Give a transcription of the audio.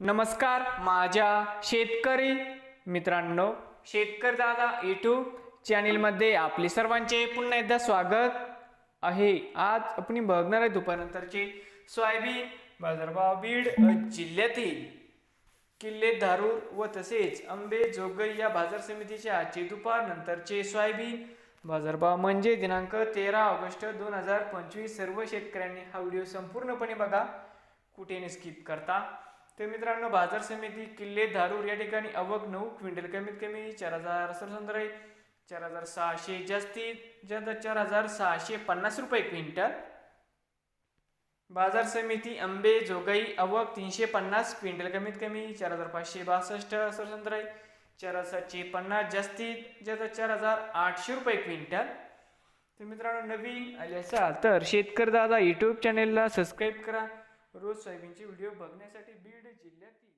नमस्कार माझ्या शेतकरी मित्रांनो शेतकरी दादा यूट्यूब चॅनेलमध्ये आपले सर्वांचे पुन्हा एकदा स्वागत आहे. आज आपण बघणार आहे दुपारनंतरचे सोयाबीन बाजारभाव बीड जिल्ह्यातील किल्ले धारूर व तसेच आंबे जोगई या बाजार समितीचे आजचे दुपार नंतरचे सोयाबीन बाजारभाव म्हणजे दिनांक तेरा ऑगस्ट दोन हजार पंचवीस. सर्व शेतकऱ्यांनी हा व्हिडिओ संपूर्णपणे बघा. कुठे स्किप करता. तर मित्रांनो बाजार समिती किल्ले धारूर या ठिकाणी अवघ नऊ क्विंटल कमीत कमी चार हजार सरसंद्रे चार हजार सहाशे जास्तीत जास्त चार हजार सहाशे पन्नास रुपये क्विंटल. बाजार समिती आंबे जोगाई अवक तीनशे पन्नास क्विंटल कमीत कमी चार हजार पाचशे बासष्ट सरसंद्रे चार हजार सातशे पन्नास जास्तीत जास्त चार हजार आठशे रुपये क्विंटल. तर मित्रांनो नवीन आले असाल तर शेतकरी दादा यूट्यूब चॅनेलला सबस्क्राईब करा. रोज सोयाबीनचे व्हिडिओ बघण्यासाठी बीड जिल्ह्यातील